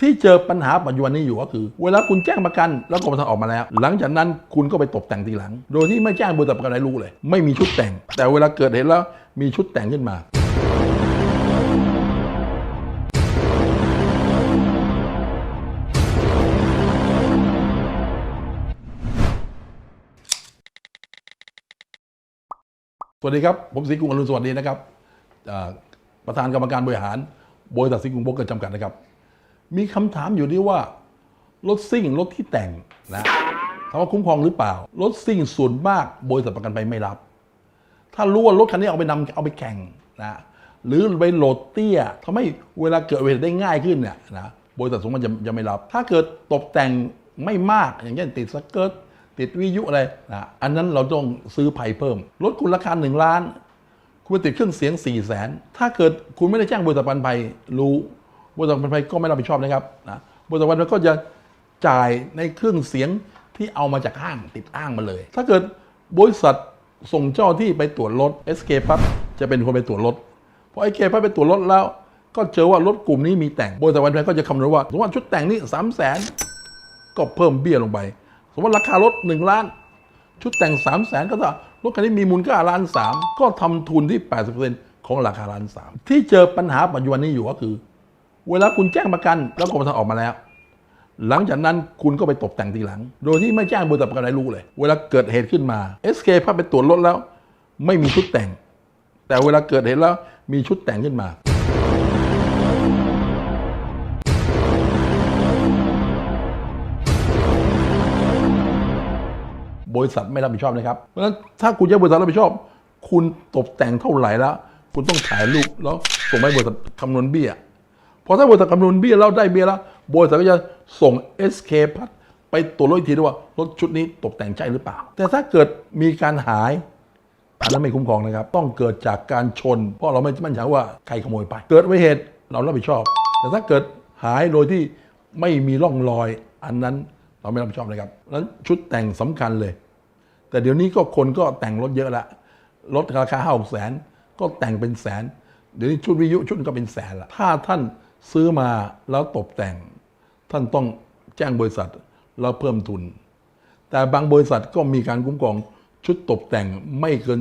ที่เจอปัญหาปัจจุบันนี้อยู่ก็คือ เวลาคุณแจ้งประกันแล้วกรมธรรม์ออกมาแล้ว หลังจากนั้นคุณก็ไปตกแต่งทีหลัง โดยที่ไม่แจ้งบริษัทประกันให้รู้เลย ไม่มีชุดแต่ง แต่เวลาเกิดเหตุแล้วมีชุดแต่งขึ้นมาสวัสดีครับ ผมศรีกรุงอรุณสวัสดีนะครับประธานกรรมการบริหารบริษัทศรีกรุงโบรกเกอร์จำกัดนะครับ มีคำถามอยู่ที่ว่ารถซิ่งรถที่แต่งนะถามว่าคุ้มครองหรือเปล่า รถซิ่งส่วนมากบริษัทประกันภัยไม่รับ ถ้ารู้ว่ารถคันนี้เอาไปนำเอาไปแข่งนะหรือไปโหลดเตี้ยทำให้เวลาเกิดอุบัติเหตุได้ง่ายขึ้นเนี่ยนะบริษัทสงมันจะจะไม่รับ ถ้าเกิดตกแต่งไม่มากอย่างเช่นติดสเกิร์ตติดวิยุอะไรนะอันนั้นเราต้องซื้อภัยเพิ่มรถคุณราคา1ล้าน คุณไปติดเครื่องเสียง4 0 0แสนถ้าเกิดคุณไม่ได้แจ้งบริษัทประกันภัยรู้ บริษัทประกันภัยก็ไม่รับผิดชอบนะครับนะบริษัทประกันภัยก็จะจ่ายในเครื่องเสียงที่เอามาจากห้างติดอ้างมาเลย ถ้าเกิดบริษัทส่งเจ้าที่ไปตรวจรถ SK พับจะเป็นคนไปตรวจรถพอ SK พับไปตรวจรถแล้ว ก็เจอว่ารถกลุ่มนี้มีแต่งบริษัทประกันภัยก็จะคำนวณว่าสมมติว่าชุดแต่งนี้3 0 0แสนก็เพิ่มเบี้ยลงไป สมมติราคารถ1ล้าน ชุดแต่ง3 0 0แสนก็ถ้ารถคันนี้มีมูลค่าล้านสามก็ทำทุนที่ 80%ของราคาล้านสามที่เจอปัญหาปัจจุบันนี้อยู่ก็คือ เวลาคุณแจ้งประกันแล้วกรมธรรม์ออกมาแล้ว หลังจากนั้นคุณก็ไปตกแต่งทีหลัง โดยที่ไม่แจ้งบริษัทประกันให้รู้เลย เวลาเกิดเหตุขึ้นมา SK พาไปตรวจรถแล้ว ไม่มีชุดแต่ง แต่เวลาเกิดเหตุแล้วมีชุดแต่งขึ้นมาบริษัทไม่รับผิดชอบนะครับ เพราะฉะนั้นถ้าคุณจะบริษัทรับผิดชอบ คุณตกแต่งเท่าไหร่แล้ว คุณต้องถ่ายรูปแล้วส่งไปบริษัทคำนวณเบี้ย พอถ้าบริษัทคำนวณเบี้ยแล้วได้เบี้ยแล้วบริษัทก็จะส่ง SK พัดไปตรวจรถอีกทีด้วยว่ารถชุดนี้ตกแต่งใช่หรือเปล่า แต่ถ้าเกิดมีการหายอันนั้นไม่คุ้มครองนะครับ ต้องเกิดจากการชน เพราะเราไม่มั่นใจว่าใครขโมยไป เกิดอุบัติเหตุเรารับผิดชอบ แต่ถ้าเกิดหายโดยที่ไม่มีร่องรอย อันนั้นเราไม่รับผิดชอบนะครับนั้นชุดแต่งสำคัญเลย แต่เดี๋ยวนี้ก็คนก็แต่งรถเยอะละรถราคาห้าหกแสนก็แต่งเป็นแสนเดี๋ยวนี้ชุดวิทยุชุดก็เป็นแสนละถ้าท่าน ซื้อมาแล้วตกแต่ง ท่านต้องแจ้งบริษัทแล้วเพิ่มทุน แต่บางบริษัทก็มีการคุ้มครองชุดตกแต่งไม่เกิน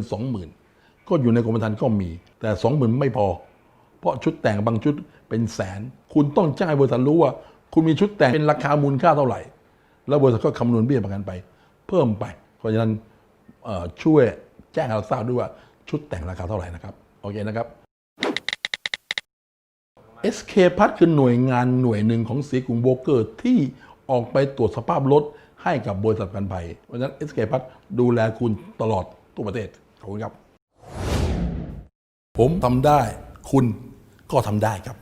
20,000 ก็อยู่ในกรมธรรม์ก็มี แต่ 20,000 ไม่พอ เพราะชุดแต่งบางชุดเป็นแสน คุณต้องแจ้งบริษัทรู้ว่า คุณมีชุดแต่งเป็นราคามูลค่าเท่าไหร่ แล้วบริษัทก็คำนวณเบี้ยประกันไป เพิ่มไป เพราะฉะนั้นช่วยแจ้งให้เราทราบด้วยว่าชุดแต่งราคาเท่าไหร่นะครับ โอเคนะครับ SK พัทคือหน่วยงานหน่วยหนึ่งของสีกรุงโบรกเกอร์ ที่ออกไปตรวจสภาพรถให้กับบริษัทกันภัย เพราะฉะนั้น SK พัทดูแลคุณตลอดทั่วประเทศ ขอบคุณครับ ผมทำได้ คุณก็ทำได้ครับ